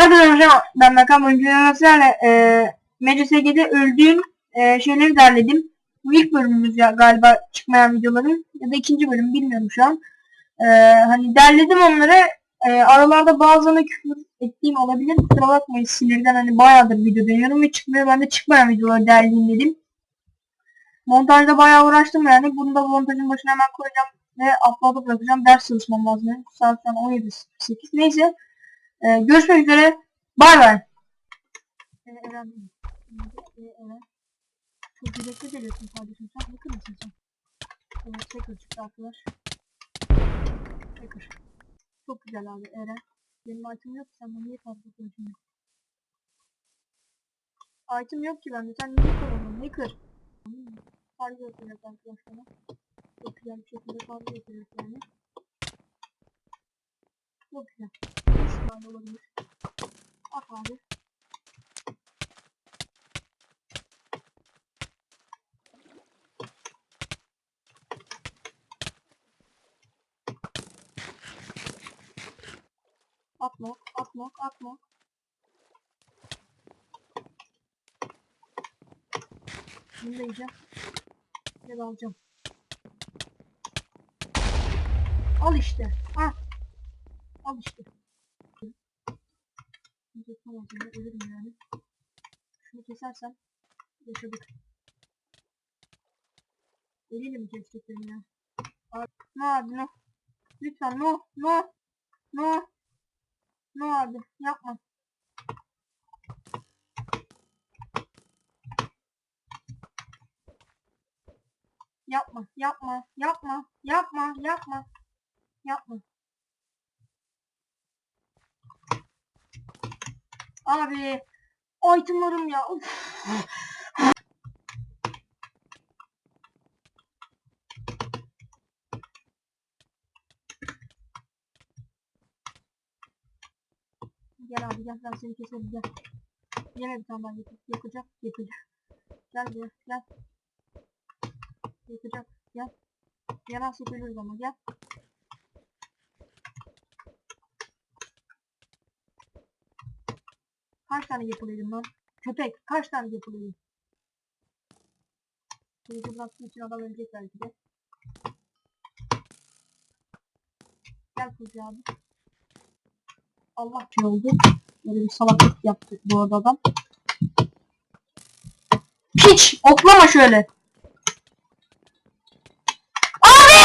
Herkese hocam ben Mekan sizlerle e, MCSG'de öldüğüm e, şeyleri derledim. Bu ilk bölümümüz ya galiba çıkmayan videoların ya da ikinci bölüm bilmiyorum şu an. E, hani derledim onları. E, aralarda bazılarına küfür ettiğim olabilir. Kusura bakmayın sinirden hani bayağıdır video deniyorum ve çıkmıyor. Ben de çıkmayan videoları derleyeyim dedim. Montajda bayağı uğraştım yani. Bunu da montajın başına hemen koyacağım ve upload'a bırakacağım. Ders çalışmam lazım. Saat şu an 17.08. Neyse. Ee, görüşmek üzere. Bay bay. Çok yürekli geliyorsun kardeşim. Sen yakın mısın sen? Evet, tekrar çıktı arkadaş. Tekrar. Çok güzel abi Eren. Benim item yok sen bunu niye fazla koyuyorsun? Item yok ki bende. Sen niye koyuyorsun? Ne kır? Fark yapacağız arkadaşlar. Çok güzel bir şekilde fark yapacağız yani. Çok güzel. 3 tane olabilir. At abi. Atma, atma, atma. Bunu da yiyeceğim. Ya da alacağım. Al işte. Ha. Al işte. Şimdi tamam şimdi ölürüm yani. Şunu kesersem yaşadık. Eliyle mi kesecek beni ya? Abi, abi no. Lütfen no no no. No abi yapma. Yapma, yapma, yapma, yapma, yapma, yapma. Abi, itemlarım ya. Uf. Gel abi gel ben seni keserim gel. Yine bir tane daha yakacak, yakacak. Gel buraya, gel. Yakacak, gel. Yalan sökülürüz ama gel. Kaç tane yapılıyordum lan? Köpek, kaç tane yapılıyordum? Kılıcı bıraktığım için adam ölecek belki de. Gel Kılıcı. Allah şey oldu. Böyle bir salaklık yaptı bu arada adam. Piç! Oklama şöyle.